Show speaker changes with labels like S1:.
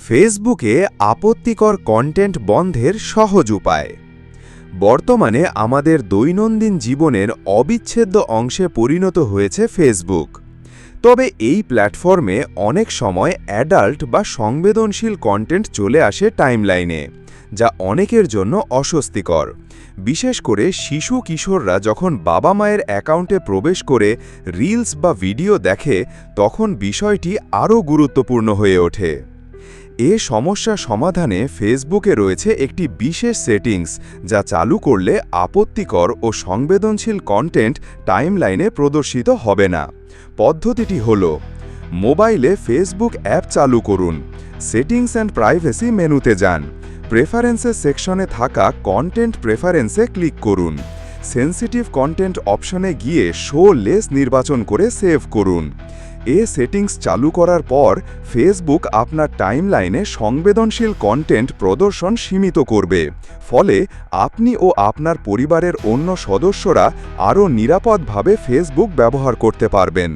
S1: ফেসবুকে আপত্তিকর কন্টেন্ট বন্ধের সহজ উপায়। বর্তমানে আমাদের দৈনন্দিন জীবনের অবিচ্ছেদ্য অংশে পরিণত হয়েছে ফেসবুক। তবে এই প্ল্যাটফর্মে অনেক সময় অ্যাডাল্ট বা সংবেদনশীল কন্টেন্ট চলে আসে টাইমলাইনে, যা অনেকের জন্য অস্বস্তিকর। বিশেষ করে শিশু কিশোররা যখন বাবা মায়ের অ্যাকাউন্টে প্রবেশ করে রিলস বা ভিডিও দেখে, তখন বিষয়টি আরও গুরুত্বপূর্ণ হয়ে ওঠে। এ সমস্যা সমাধানে ফেসবুকে রয়েছে একটি বিশেষ সেটিংস যা চালু করলে আপত্তিকর ও সংবেদনশীল কন্টেন্ট টাইমলাইনে প্রদর্শিত হবে না। পদ্ধতিটি হল, মোবাইলে ফেসবুক অ্যাপ চালু করুন, সেটিংস অ্যান্ড প্রাইভেসি মেনুতে যান প্রেফারেন্সেস সেকশনে থাকা কন্টেন্ট প্রেফারেন্সে ক্লিক করুন, সেন্সিটিভ কন্টেন্ট অপশনে গিয়ে শো লেস নির্বাচন করে সেভ করুন। এ সেটিংস চালু করার পর ফেসবুক আপনার টাইমলাইনে সংবেদনশীল কন্টেন্ট প্রদর্শন সীমিত করবে। ফলে আপনি ও আপনার পরিবারের অন্য সদস্যরা আরও নিরাপদভাবে ফেসবুক ব্যবহার করতে পারবেন।